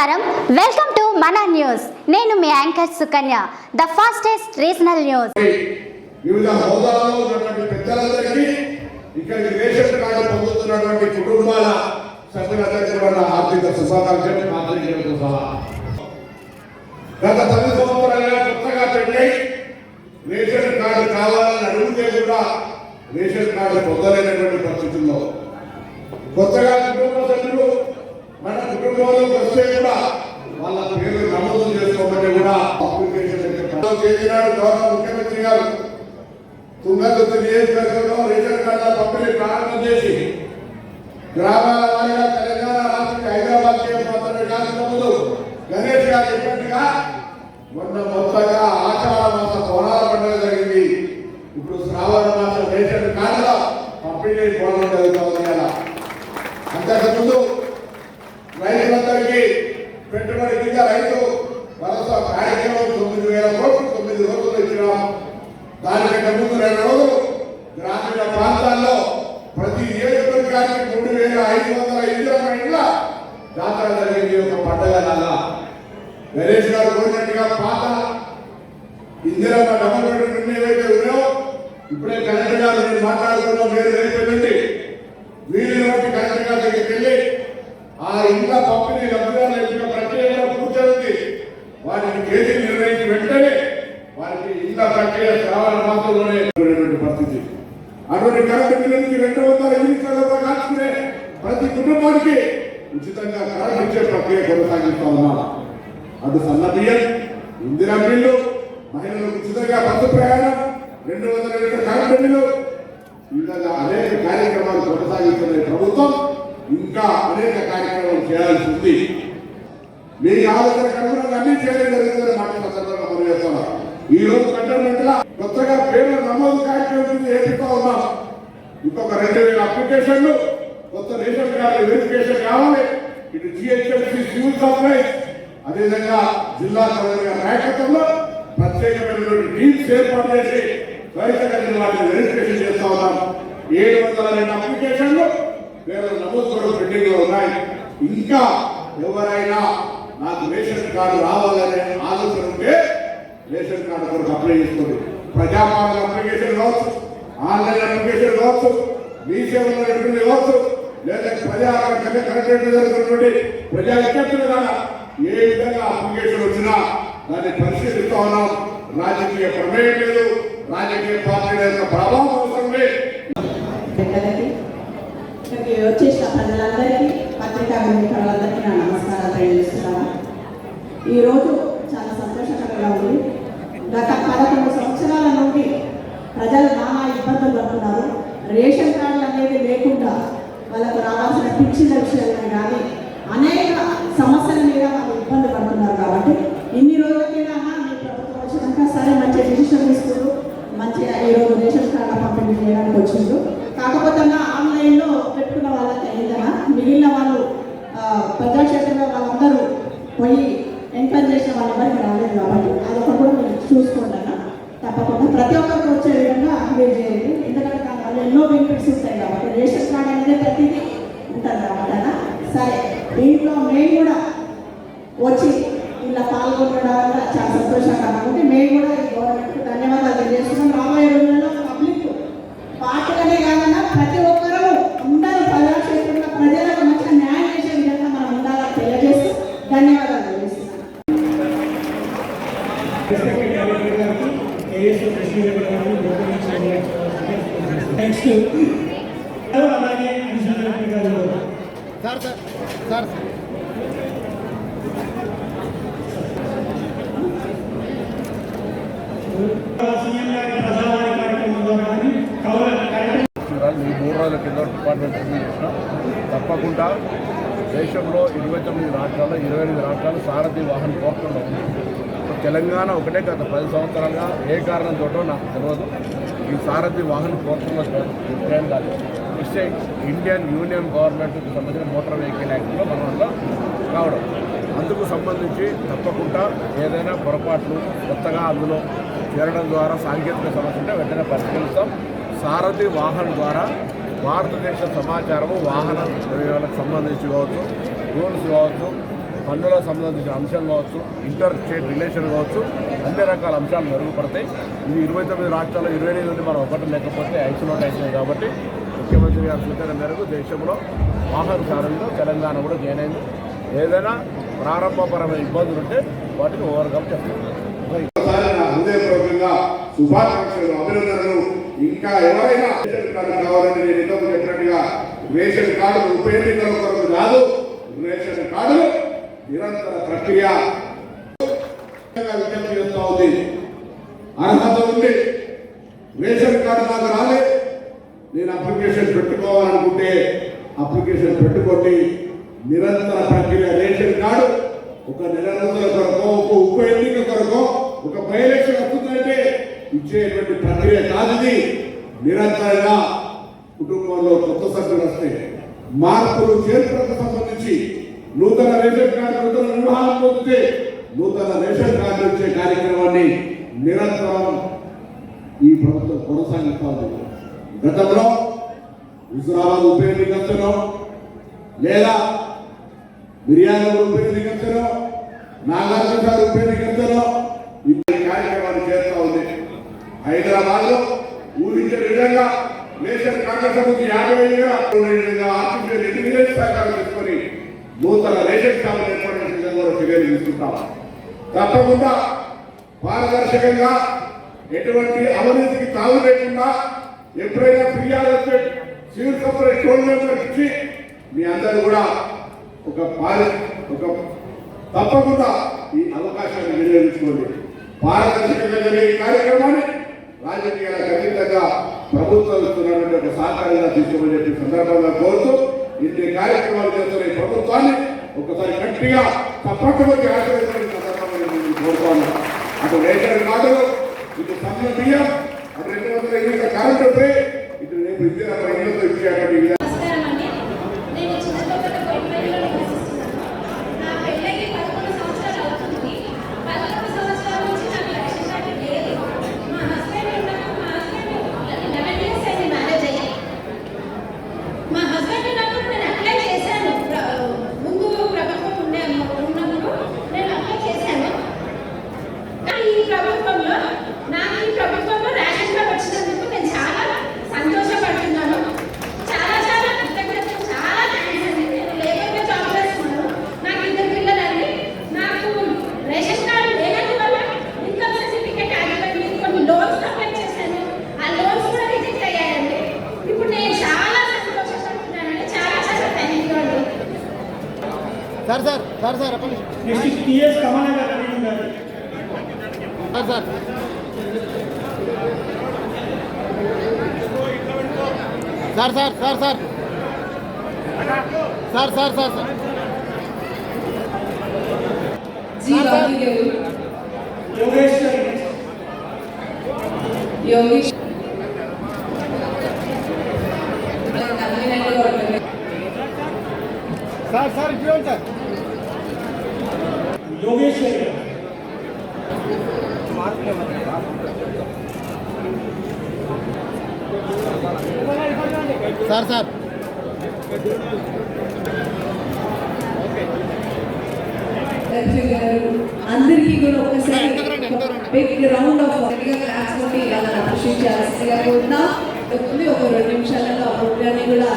నమస్కారం. Welcome to మన news నేను మీ anchor Sukanya the fastest regional news వివిధ హోదాల్లో ఉన్నటువంటి పెద్దలందరికీ ఇక్కడికి రేషన్ కార్డు పొందుతున్నటువంటి కుటుంబాల సభ్యులందరికీ కూడా ఆర్థిక శుభాకాంక్షలు. సహా. గత పది సంవత్సరాలుగా కొత్తగా రేషన్ కార్డు కావాలని అడిగితే కూడా రేషన్ కార్డు పొందలేనటువంటి పరిస్థితుల్లో కొత్తగా కుటుంబ సభ్యులు మన కుటుంబంలోకి వస్తే కూడా వాళ్ళ పేరు నమోదు చేసుకోమని కూడా అప్లికేషన్ చేసినాడు గౌరవ ముఖ్యమంత్రి గారు తుంగతుర్తి నియోజకవర్గంలో రేషన్ కార్డుల పంపిణీ ప్రారంభం చేసి గ్రామాల వారిగా తెలంగాణ రాష్ట్రం హైదరాబాద్ మాత్రమే కాకుండా గణేష్ గారు చెప్పినట్టుగా మొన్న మొత్తంగా ఆచార మాస కోణాల పండుగ జరిగింది. ఇప్పుడు శ్రావణ మాసం రేషన్ కార్డుల పంపిణీ కోణం జరుగుతుంది. పెట్టుబడి రైతు భరోసా కార్యక్రమం తొమ్మిది వేల కోట్లు తొమ్మిది రోజులు ఇచ్చినాం దానికంటే ముందు రెండు రోజులు గ్రామీణ ప్రాంతాల్లో ప్రతి నియోజకవర్గానికి మూడు వేల ఐదు వందల ఇంద్రమ ఇండ్ల జాతర జరిగింది ఒక పండగ లాగా గణేష్ గారు కోరినట్టుగా పాత ఇందిరమ్మ డబల్ బెడ్రూమ్ ఏవైతే ఉన్నాయో ఇప్పుడే కలెక్టర్ గారు నేను మాట్లాడుతున్నాం మీరు వెళ్ళిపోయింది వీరిని బట్టి కలెక్టర్ గారి దగ్గరికి వెళ్ళి ఆ ఇంట్లో పంపిణీ లబ్ధి యొక్క ప్రక్రియలో పూర్తయింది వాటిని తేదీ నిర్ణయించి వెంటనే వారికి ఇళ్ళ ప్రక్రియ శ్రావణ మాసంలోనే ఉన్నటువంటి పరిస్థితి అటువంటి కరెంటు బిల్లు నుంచి రెండు వందల యూనిట్లతో కాల్చుకునే ప్రతి కుటుంబానికి ఉచితంగా కరెంట్ ఇచ్చే ప్రక్రియ కొనసాగిస్తా ఉన్నాం అటు సన్న బియ్యం ఇందిరా బిల్లు మహిళలకు ఉచితంగా బస్సు ప్రయాణం రెండు వందల లీటర్ కరెంటు బిల్లు ఈ విధంగా అనేక కార్యక్రమాలు కొనసాగిస్తున్న ఈ ప్రభుత్వం ఇంకా అనేక కార్యక్రమాలు చేయాల్సి ఉంది మీ ఆలోచన అనుగుణంగా అన్ని చేయడం జరుగుతుందని మాట సందర్భంగా మనం చేస్తున్నాం. ఈ రోజు కంటోన్మెంట్ కొత్తగా పేరు నమోదు కార్యక్రమం ఏర్పడుతూ ఉన్నాం. ఇంకొక రెండు వేల అప్లికేషన్లు కొత్త రేషన్ కార్డు వెరిఫికేషన్ కావాలి. ఇటు జిహెచ్ఎంసీ సివిల్ సప్లైస్ అదేవిధంగా జిల్లా కలెక్టర్ నాయకత్వంలో ప్రత్యేకమైనటువంటి టీమ్స్ ఏర్పాటు చేసి రైతులకు వాటిని వెరిఫికేషన్ చేస్తా ఉన్నాం ఏడు వందల రెండు అప్లికేషన్లు వేల నమోదు కూడా పెండింగ్లో ఉన్నాయి. ఇంకా ఎవరైనా నాకు రేషన్ కార్డు రావాలనే ఆలోచన ఉంటే రేషన్ కార్డు కొరకు అప్లై చేసుకోండి. ప్రజాపాలన అప్లికేషన్ కావచ్చు ఆన్లైన్ అప్లికేషన్ కావచ్చు మీ సేవలో ఎటువంటి కావచ్చు లేదా ప్రజా కలెక్టరేట్ జరుగుతున్నటువంటి ప్రజా విజ్ఞప్తులు కదా ఏ విధంగా అప్లికేషన్ వచ్చినా దాన్ని పరిశీలిస్తా ఉన్నాం. రాజకీయ ప్రమేయం లేదు రాజకీయ పార్టీల యొక్క ప్రభావం అవసరం లేదు. వచ్చేసిన ప్రజలందరికీ పత్రికా విలేకరులందరికీ నా నమస్కారాలు తెలియజేస్తున్నాను. ఈరోజు చాలా సంతోషకరంగా ఉంది. గత పదకొండు సంవత్సరాల నుండి ప్రజలు నానా ఇబ్బందులు పడుతున్నారు. రేషన్ కార్డులు అనేది లేకుండా వాళ్ళకు రావాల్సిన పింఛన్ల విషయాలు కానీ అనేక సమస్యల మీద వాళ్ళు ఇబ్బంది పడుతున్నారు కాబట్టి ఇన్ని రోజులకైనా మీ ప్రభుత్వం వచ్చినాక సరే మంచి డిసిషన్ తీసుకున్నారు మంచిగా ఈరోజు రేషన్ కార్డు పంపిణీ చేయడానికి వచ్చిండ్రు. కాకపోతే ఆన్లైన్లో పెట్టుకున్న వాళ్ళకి అయిందనా మిగిలిన వాళ్ళు ఆ, ప్రజాక్షేత్రంలో వాళ్ళందరూ పోయి ఎంకరేజ్ చేసిన వాళ్ళు ఎవరికి కాబట్టి అదొకటి కూడా మీరు చూసుకోండి అన్న తప్పకుండా ప్రతి ఒక్కరికి వచ్చే విధంగా మీరు చేయండి. ఎందుకంటే దాని ఎన్నో బెనిఫిట్స్ ఉంటాయి కాబట్టి రేషన్ కార్డ్ అనేది ప్రతిదీ ఉంటుంది అన్నమాట. సరే దీంట్లో మేము కూడా వచ్చి ఇలా పాల్గొనడం వల్ల చాలా సంతోషంగా ఉంది మేము కూడా ఈ గవర్నమెంట్కి ధన్యవాదాలు తెలియజేస్తున్నాం. నెక్స్ట్ అలాగే అడిషనల్ గారు మూడు రోజుల కింద డిపార్ట్మెంట్ చేసిన. తప్పకుండా దేశంలో ఇరవై తొమ్మిది రాష్ట్రాల్లో ఇరవై ఎనిమిది రాష్ట్రాలు సారథి వాహన పోర్టల్లో తెలంగాణ ఒకటే గత పది సంవత్సరాలుగా ఏ కారణంతోటో నాకు తెలియదు ఈ సారథి వాహన పోర్టల్లో నిర్ణయం కాదు. ఇస్తే ఇండియన్ యూనియన్ గవర్నమెంట్కి సంబంధించిన మోటార్ వెహికల్ యాక్ట్లో మన వల్ల కావడం అందుకు సంబంధించి తప్పకుండా ఏదైనా పొరపాట్లు కొత్తగా అందులో చేరడం ద్వారా సాంకేతిక సమస్య ఉంటే వెంటనే పరిష్కరిస్తాం. సారథి వాహన్ ద్వారా భారతదేశ సమాచారము వాహన సంబంధించి కావచ్చు రూల్స్ కావచ్చు పన్నులకు సంబంధించిన అంశం కావచ్చు ఇంటర్ స్టేట్ రిలేషన్ కావచ్చు అన్ని రకాల అంశాలు మెరుగుపడతాయి. ఇది ఇరవై తొమ్మిది రాష్ట్రాల్లో ఇరవై ఎనిమిది నుండి మనం ఒకటి లేకపోతే ఐసోలేట్ అవుతుంది కాబట్టి ముఖ్యమంత్రి గారి సూచన మేరకు దేశంలో వాహన సారంలో తెలంగాణ కూడా జాయిన్ అయింది. ఏదైనా ప్రారంభపరమైన ఇబ్బందులు ఉంటే వాటిని ఓవర్కమ్ చేస్తున్నారు హృదయపూర్వకంగా శుభాకాంక్షలు అభినందనలు. ఇంకా ఎవరైనా రేషన్ కార్డు కావాలని నేను ఇంతకు చెప్పినట్టుగా రేషన్ కార్డు ఉపయోగించడం కొరకు కాదు. రేషన్ కార్డు నిరంతర ప్రక్రియ. విజ్ఞప్తి చేస్తా ఉంది. అర్హత ఉంది రేషన్ కార్డు నాకు రాలే. నేను అప్లికేషన్ పెట్టుకోవాలనుకుంటే అప్లికేషన్ పెట్టుకోండి. నిరంతర ప్రక్రియ రేషన్ కార్డు ఒక నెల రోజుల కొరకు ఒక ఉప ఎన్నిక కొరకు ఒక బై వస్తుందంటే ఇచ్చేటువంటి ప్రక్రియ కాదు నిరంతరంగా కుటుంబంలో కొత్త సభ్యులు వస్తే మార్పులు చేర్పులకు సంబంధించి నూతన రేషన్ కార్డు నూతన వివాహాలు పొందితే నూతన రేషన్ కార్డు ఇచ్చే కార్యక్రమాన్ని నిరంతరం ఈ ప్రభుత్వం కొనసాగిస్తా ఉంది గతంలో హుజురాబాద్ ఉప ఎన్నికలను లేదా మిర్యాల ఉప ఎన్నికలను నాగార్జున గారు ఉప ఎన్నికలను ఈ కార్యక్రమాన్ని చేస్తా ఉంది. హైదరాబాద్లో ఊహించే విధంగా నేషన్ కాంగ్రెస్ సమితి యాభై వేలుగా ఆర్టిఫిషియల్ ఇంటెలిజెన్స్ సహకారం నూతన రేషన్ కార్డు ఏర్పాటు కూడా చర్యలు తీసుకుంటాం తప్పకుండా పారదర్శకంగా ఎటువంటి అవినీతికి తావు లేకుండా ఎప్పుడైనా ఫిర్యాదు వస్తే సివిల్ సప్లై టోల్ నెంబర్ ఇచ్చి మీ అందరూ కూడా ఒక పారి ఒక తప్పకుండా ఈ అవకాశాన్ని వినియోగించుకోండి. పారదర్శకంగా జరిగే ఈ కార్యక్రమాన్ని రాజకీయాలకు అతీతంగా ప్రభుత్వం ఇస్తున్నటువంటి ఒక సహకారంగా తీసుకోమని చెప్పి సందర్భంగా కోరుతూ ఇన్ని కార్యక్రమాలు చేస్తున్న ఈ ప్రభుత్వాన్ని ఒకసారి గట్టిగా తప్పకుండా ఆశ్రయించడం సందర్భంగా నేను కోరుతాను అటు రేషన్ కార్డులు ఇటు సమ్మె బియ్యం అటు రెండు వందల ఇరవై కరెంట్ ఉంటే ఇటు రేపు ఇద్దరు ఇళ్ళతో ఇచ్చేటువంటి Sar sar sar sar. Sar sar sar sar. Yogesh sir sir क्यों सर योगेश సార్ సార్. అందరికీ కూడా ఒకసారి బిగ్ రౌండ్ ఆఫ్ క్లాస్ నుండి వాళ్ళని అప్రిషియేట్ చేయాల్సిందిగా కోరుతున్నా ఉంది. ఒక రెండు నిమిషాలలో ఆ ప్రోగ్రామ్ని కూడా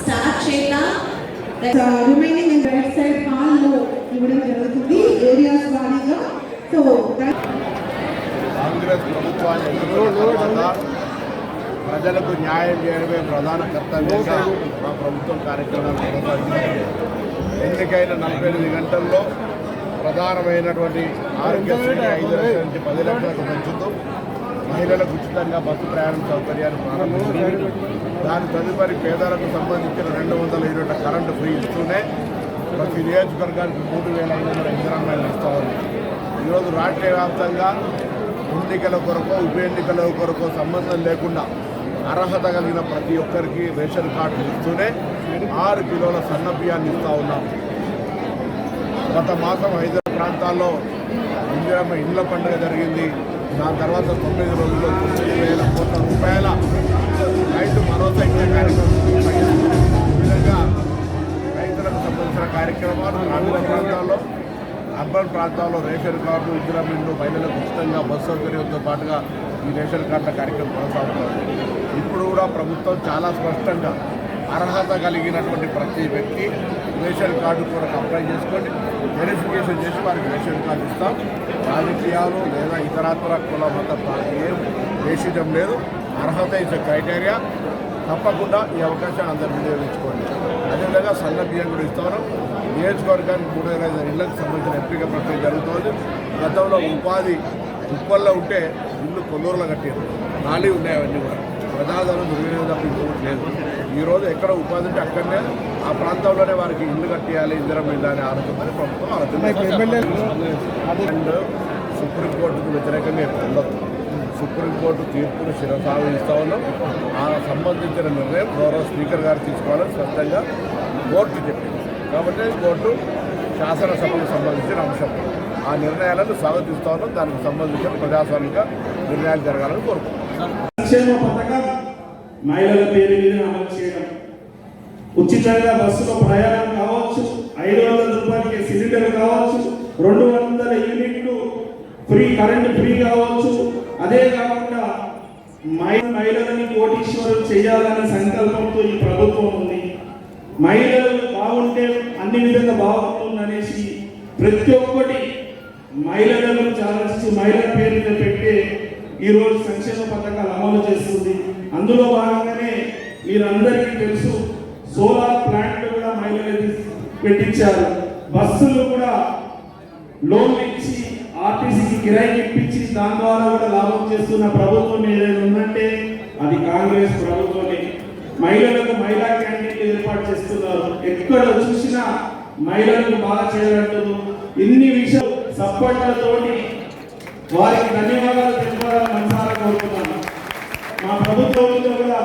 స్టార్ట్ చేద్దాం. రిమైనింగ్ ఇన్ రైట్ సైడ్ హాల్లో ఇవ్వడం జరుగుతుంది ఏరియాస్ వారీగా. సో కాంగ్రెస్ ప్రభుత్వాన్ని ప్రజలకు న్యాయం చేయడమే ప్రధాన కర్తవ్యంగా మా ప్రభుత్వం కార్యక్రమాలు కొనసాగించింది ఎన్నికైన నలభై ఎనిమిది గంటల్లో ప్రధానమైనటువంటి ఆరోగ్యశ్రీ ఐదు లక్షల నుంచి పది లక్షలకు పెంచుతూ మహిళలకు ఉచితంగా బస్సు ప్రయాణం సౌకర్యాన్ని ప్రారంభించింది దాని తదుపరి పేదలకు సంబంధించిన రెండు వందల యూనిట్ల కరెంటు ఫ్రీ ఇస్తూనే ప్రతి నియోజకవర్గానికి మూడు వేల ఐదు వందల ఇంధనాలు ఇస్తా ఉంది. ఈరోజు రాష్ట్ర వ్యాప్తంగా ఎన్నికల కొరకు ఉప ఎన్నికల కొరకు సంబంధం లేకుండా అర్హత కలిగిన ప్రతి ఒక్కరికి రేషన్ కార్డు ఇస్తూనే ఆరు కిలోల సన్న బియ్యాన్ని ఇస్తూ ఉన్నాం. గత మాసం ఐదు ప్రాంతాల్లో ఇందిరమ్మ ఇండ్ల పండుగ జరిగింది. దాని తర్వాత తొమ్మిది రోజుల్లో తొమ్మిది వేల కోట్ల రూపాయల రైతు భరోసా ఇచ్చే కార్యక్రమం విధంగా రైతులకు సంబంధించిన కార్యక్రమాలు గ్రామీణ ప్రాంతాల్లో ప్రాంతాల్లో రేషన్ కార్డు ఇందిరమ్మ ఇండ్లు మహిళలకు ఉచితంగా బస్సు సౌకర్యంతో పాటుగా ఈ రేషన్ కార్డుల కార్యక్రమం కొనసాగుతుంది. ఇప్పుడు కూడా ప్రభుత్వం చాలా స్పష్టంగా అర్హత కలిగినటువంటి ప్రతి వ్యక్తి రేషన్ కార్డు కొరకు అప్లై చేసుకొని వెరిఫికేషన్ చేసి వారికి రేషన్ కార్డు ఇస్తాం. రాజకీయాలు లేదా ఇతరత్ర కుల మత ఏం దేశించడం లేదు. అర్హత ఇచ్చే క్రైటీరియా తప్పకుండా ఈ అవకాశాన్ని అందరు వినియోగించుకోండి అదేవిధంగా సన్న బియ్యం కూడా ఇస్తాను. నియోజకవర్గానికి మూడు వేల ఐదు ఇళ్ళకు సంబంధించిన ఎంపిక ప్రక్రియ జరుగుతోంది. గతంలో ఉపాధి ఉప్పల్లో ఉంటే ఇల్లు కొల్లూరులో కట్టారు ఖాళీ ఉన్నాయి అవన్నీ కూడా. ప్రజాదరణ దుర్వినియోగం లేదు. ఈరోజు ఎక్కడ ఉపాధి ఉంటే అక్కడనే ఆ ప్రాంతంలోనే వారికి ఇల్లు కట్టియాలి ఇందిరం ఇల్లు అనే ఆలోచన ప్రభుత్వం ఆలోచన సుప్రీంకోర్టుకు వ్యతిరేకంగా ఉండదు సుప్రీంకోర్టు తీర్పును శిరసావహిస్తా ఉన్నాం. ఆ సంబంధించిన నిర్ణయం గౌరవ స్పీకర్ గారు తీసుకోవాలని స్పష్టంగా కోర్టు చెప్పింది. కాబట్టి కోర్టు శాసనసభకు సంబంధించిన అంశం. ఆ నిర్ణయాలను స్వాగతిస్తా దానికి సంబంధించిన ప్రజాస్వామిక నిర్ణయాలు జరగాలని కోరుకుంటున్నాను సంక్షేమ పథకం మహిళల పేరు మీద అమలు చేయడం. ఉచితంగా బస్సులో ప్రయాణం కావచ్చు ఐదు వందల రూపాయలకి సిలిండర్ కావచ్చు రెండు వందల యూనిట్లు ఫ్రీ కరెంట్ ఫ్రీ కావచ్చు. అదే కాకుండా మహి మహిళలని కోటీశ్వరం చేయాలనే సంకల్పంతో ఈ ప్రభుత్వం ఉంది. మహిళలు బాగుంటే అన్ని విధంగా బాగుంటుందనేసి ప్రతి ఒక్కటి మహిళలను గురించి ఆలోచించి మహిళల పేరు మీద పెట్టే ఈ రోజు సంక్షేమ పథకాలు అమలు చేస్తుంది. అందులో భాగంగానే మీరందరికీ తెలుసు సోలార్ ప్లాంట్లు కూడా మహిళలు పెట్టించారు. బస్సులు కూడా లోన్లు ఇచ్చి ఆర్టీసీకి కిరాయి ఇప్పించి దాని ద్వారా కూడా లాభం చేస్తున్న ప్రభుత్వం ఏదైనా ఉందంటే అది కాంగ్రెస్ ప్రభుత్వమే. మహిళలకు మహిళా క్యాంటీన్లు ఏర్పాటు చేస్తున్నారు. ఎక్కడ చూసినా మహిళలకు బాగా చేయాలంటారు ఇన్ని విషయాలు సపోర్ట్లతోటి వారికి ధన్యవాదాలు తెలుపాలని మనసారా కోరుతున్నాను. మా ప్రభుత్వంలో కూడా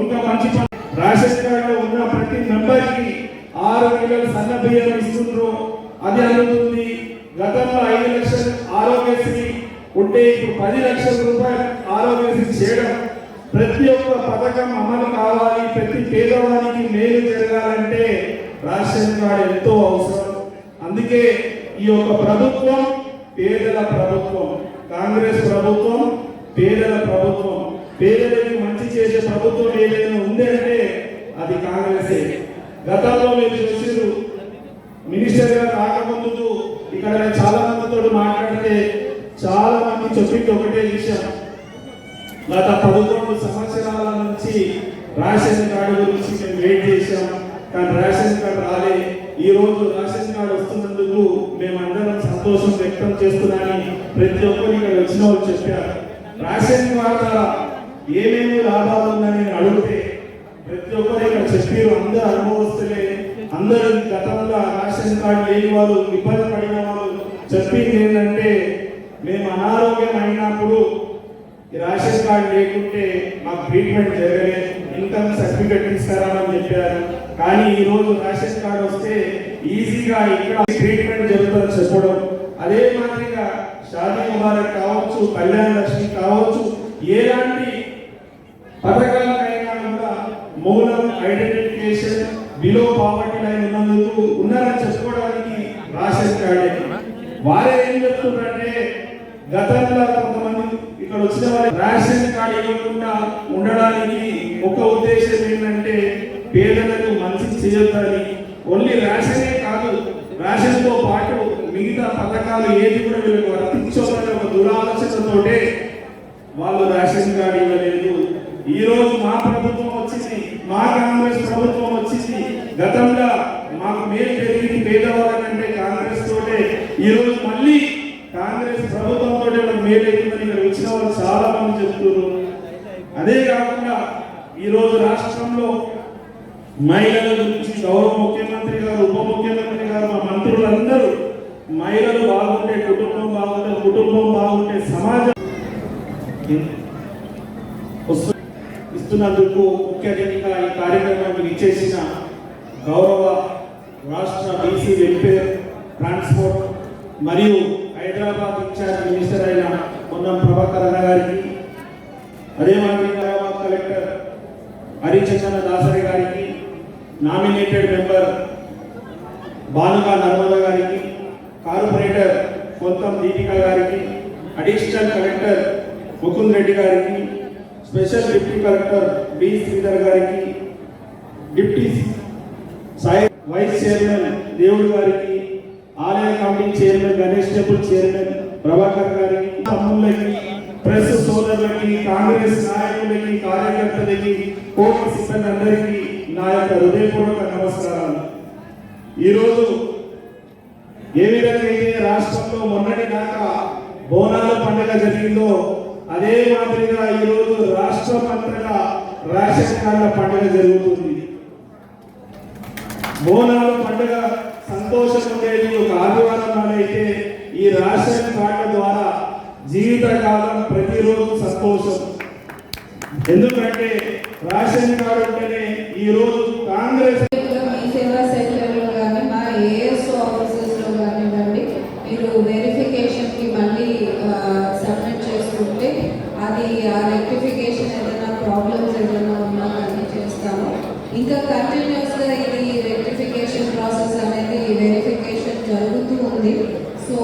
ఇంకా మంచి పని ఉన్న ప్రతి మెంబర్కి ఆరు వేల సన్న బియ్యం ఇస్తున్నారు అది అందుతుంది గతంలో ఐదు లక్షలు ఆరోగ్యశ్రీ ఉంటే ఇప్పుడు పది లక్షల రూపాయలు ఆరోగ్యశ్రీ చేయడం. ప్రతి ఒక్క పథకం అమలు కావాలి. ప్రతి పేదవానికి మేలు జరగాలంటే రేషన్ ఎంతో అవసరం. అందుకే ఈ యొక్క ప్రభుత్వం పేదల ప్రభుత్వం కాంగ్రెస్ ప్రభుత్వం పేదల ప్రభుత్వం. పేదలకి మంచి చేసే ప్రభుత్వం ఏదైనా ఉందంటే అది కాంగ్రెసే. గతంలో మీరు చూసారు మినిస్టర్ గారు రాకముందు ఇక్కడ నేను చాలా మందితో మాట్లాడితే చాలా మంది చెప్పింది ఒకటే విషయం. గత పదకొండు సంవత్సరాల నుంచి రేషన్ కార్డు గురించి మేము వెయిట్ చేశాం. కానీ రేషన్ కార్డు రాలే. ఈ రోజు రాక్షసి కార్డు వస్తున్నందుకు మేమందరం సంతోషం వ్యక్తం చేస్తున్నామని ప్రతి ఒక్కరు ఇక్కడ వచ్చిన వాళ్ళు చెప్పారు. రాక్షసి కార్డు ఏమేమి లాభాలు ఉన్నాయని అడిగితే ప్రతి ఒక్కరు ఇక్కడ చెప్పారు. అందరూ అనుభవస్తులే. అందరూ గతంలో రాక్షసి కార్డు లేని వాళ్ళు ఇబ్బంది పడిన వాళ్ళు చెప్పింది ఏంటంటే మేము అనారోగ్యం అయినప్పుడు ఈ రాషన్ కార్డు లేకుంటే మాకు ట్రీట్మెంట్ జరగలేదు. ఇన్కమ్ సర్టిఫికెట్ ఇస్తారని చెప్పారు. కానీ ఈ రోజు రాషన్ కార్డు వస్తే ఈజీగా ఇక్కడ ట్రీట్మెంట్ జరుగుతుందని చెప్పడం. అదే మాదిరిగా షాదీ ముబారక్ కావచ్చు కళ్యాణ లక్ష్మి కావచ్చు ఎలాంటి పథకాలకైనా కూడా మూలం ఐడెంటిఫికేషన్ బిలో పావర్టీ లైన్ ఉన్నందుకు ఉన్నారని చెప్పుకోవడానికి రేషన్ కార్డే. వారే ఏం చెప్తున్నారంటే గతంలో కొంతమంది ఇక్కడ వచ్చిన వారి రేషన్ కార్డు ఇవ్వకుండా ఉండడానికి ఒక ఉద్దేశం ఏంటంటే పేదలకు మంచి చేయొద్దని ఓన్లీ రేషనే కాదు రేషన్తో పాటు మిగతా పథకాలు ఏది కూడా వీళ్ళకు వర్తించోమనే ఒక దురాలోచనతోటే వాళ్ళు రేషన్ కార్డు ఇవ్వలేదు ఈ రోజు మా ప్రభుత్వం వచ్చింది మా కాంగ్రెస్ ప్రభుత్వం వచ్చింది. గతంలో మాకు మేలు జరిగింది పేదవాళ్ళకంటే కాంగ్రెస్ తోటే. ఈ రోజు మళ్ళీ కాంగ్రెస్ ప్రభుత్వం తోటే మనకు మేలు అయిందని ఇక్కడ వచ్చిన వాళ్ళు చాలా మంది చెప్తున్నారు అదే కాకుండా ఈ రోజు రాష్ట్రంలో మహిళల గురించి గౌరవ ముఖ్యమంత్రి గారు ఉప ముఖ్యమంత్రి గారు మా మంత్రులందరూ మహిళలు బాగుంటే కుటుంబం బాగుంటే కుటుంబం బాగుంటే సమాజం ఇస్తున్నందుకు ముఖ్య అతిథిగా ఈ కార్యక్రమానికి ఇచ్చేసిన గౌరవ రాష్ట్ర బీసీ వెల్ఫేర్ ట్రాన్స్పోర్ట్ మరియు హైదరాబాద్ ఇన్ఛార్జ్ మినిస్టర్ అయిన పొన్నం ప్రభాకర్ అన్న గారికి అదే మాదిరిగా హైదరాబాద్ కలెక్టర్ హరిచందన దాసరి గారికి నామినేటెడ్ మెంబర్ భానుగా నర్మద గారికి కార్పొరేటర్ కొంతం దీపిక గారికి అడిషనల్ కలెక్టర్ ముకుంద్ రెడ్డి గారికి special deputy collector B Sridhar గారికి deputy Sai vice chairman Devudu గారికి ఆలయ committee chairman Ganesh temple chairman Prabhakar గారికి తమ్ముళ్ళకి ప్రెస్ సోదరులకి కాంగ్రెస్ నాయకులకి కార్యకర్తలకి కోర్టు సిబ్బంది అందరికీ నా యొక్క హృదయపూర్వక నమస్కారాలు. ఈరోజు ఏ విధంగా అయితే రాష్ట్రంలో మొన్నటి దాకా బోనాల పండుగ జరిగిందో అదే మాదిరిగా ఈరోజు రాష్ట్రం అంతటా రేషన్ కార్డుల పండుగ జరుగుతుంది. బోనాల పండుగ సంతోషం ఉండేది ఒక ఆదివారం నాడైతే ఈ రేషన్ కార్డుల ద్వారా జీవితకాలం ప్రతిరోజు సంతోషం. ఎందుకంటే రేషన్ కార్డు ఉంటేనే ఈ రోజు కాంగ్రెస్ మీ సేవా సెంటర్లో కానీ మా ఏఎస్ ఆఫీసెస్లో కానివ్వండి మీరు వెరిఫికేషన్కి మళ్ళీ సబ్మిట్ చేసుకుంటే అది ఆ రెక్టిఫికేషన్ ఏదైనా ప్రాబ్లమ్స్ ఏదైనా ఉన్నా కానీ చేస్తాము. ఇంకా కంటిన్యూస్గా ఇది రెక్టిఫికేషన్ ప్రాసెస్ అనేది వెరిఫికేషన్ జరుగుతూ ఉంది. సో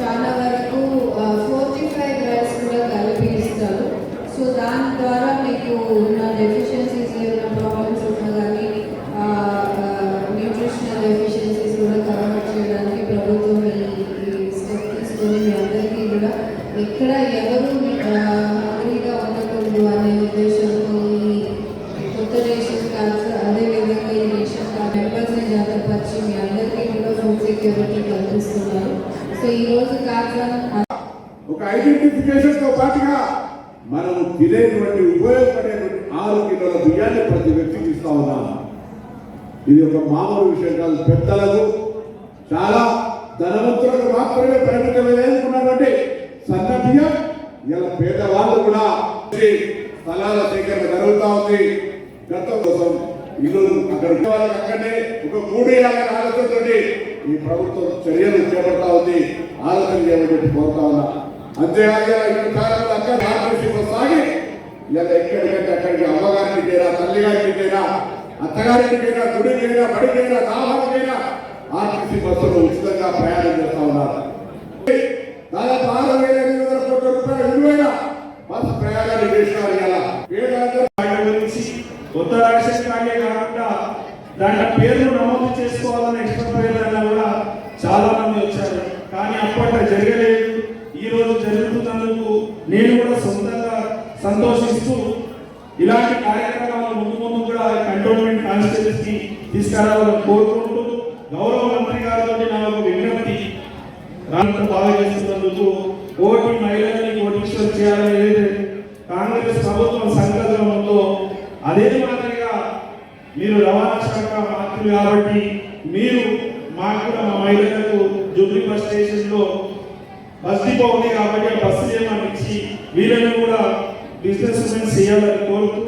చాలా వరకు ఫోర్టిఫైడ్ రైస్ కూడా కలిపి ఇస్తారు. సో దాని ద్వారా మీకు ఉన్న డెఫిషియన్సీస్ ఏమైనా ప్రాబ్లమ్స్ ఉన్నా కానీ న్యూట్రిషనల్ డెఫిషియన్సీస్ కూడా కవర్ చేయడానికి ప్రభుత్వం ఈ స్టెప్ తీసుకొని మీ అందరికీ కూడా ఎక్కడ ఎవరు హంగ్రీగా ఉండకూడదు అనే ఉద్దేశంతో ఈ కొత్త రేషన్ కార్డ్స్ అదేవిధంగా ఈ రేషన్ కార్డ్ మెంబర్స్ని జాతపరిచి మీ అందరికీ కూడా ఫుడ్ సెక్యూరిటీ కల్పిస్తున్నారు. సో ఈరోజు కార్యక్రమం ఒక ఐడెంటిఫికేషన్తో పాటుగా మనం తినేటువంటి ఉపయోగపడేటువంటి ఆరు కిలోల బియ్యాన్ని ప్రతి వ్యక్తికి ఇస్తా ఉన్నాం. ఇది ఒక మామూలు విషయం కాదు. పెద్దలకు చాలా ధనవంతులకు మాత్రమే పరిమితం లేదనుకున్నటువంటి సన్న బియ్యం ఇలా పేదవాళ్ళు కూడా స్థలాల సేకరణ జరుగుతూ ఉంది. గతం కోసం ఇల్లు అక్కడ ఉన్న అక్కడనే ఒక మూడు ఏళ్ళ ఆలోచనతో ఈ ప్రభుత్వం చర్యలు చేపడతా ఉంది. ఆలోచన చేయమని కోరుతా ఉన్నా. అంతేకాక ఇక్కడ సాగి ఇలా ఎక్కడికంటే అక్కడికి అమ్మగారికి చేరా తల్లి గారికి చేరా అత్తగారికి చేరా గుడికైనా బడికైనా దాహానికైనా ఆర్టీసీ బస్సులు ఉచితంగా ప్రయాణం చేస్తా ఉన్నారు. దాదాపు ఆరు వేల ఎనిమిది వందల కోట్ల రూపాయల విలువైన బస్సు ప్రయాణాలు చేసినారు ఇలా. పేదలందరూ కార్డు కొత్త రేషన్ కార్డే కాకుండా దాంట్లో పేర్లు నమోదు చేసుకోవాలన్న ఇష్టపడేదన్నా కూడా చాలా మంది వచ్చారు. కానీ అప్పట్లో జరగలేదు. ఈ రోజు జరుగుతున్నందుకు నేను కూడా సొంతంగా సంతోషిస్తూ ఇలాంటి కార్యక్రమాలు ముందు ముందు కూడా కంటోన్మెంట్ కాన్స్టిట్యూన్సీ తీసుకురావాలని కోరుకుంటూ గౌరవ మంత్రి గారితో నా ఒక విజ్ఞప్తి రాష్ట్రం బాగా చేస్తున్నందుకు ఓటు మహిళల్ని కోటీశ్వరం చేయాలని కాంగ్రెస్ ప్రభుత్వం సంకల్పంతో అదే మాదిరిగా మీరు రవాణా శాఖ కాబట్టి మీరు మాకు కూడా మా మహిళలకు జూబ్లీ బస్ స్టేషన్లో బస్ డిపో ఉంది కాబట్టి ఆ బస్సు ఏమని ఇచ్చి వీళ్ళని కూడా బిజినెస్ చేయాలని కోరుతూ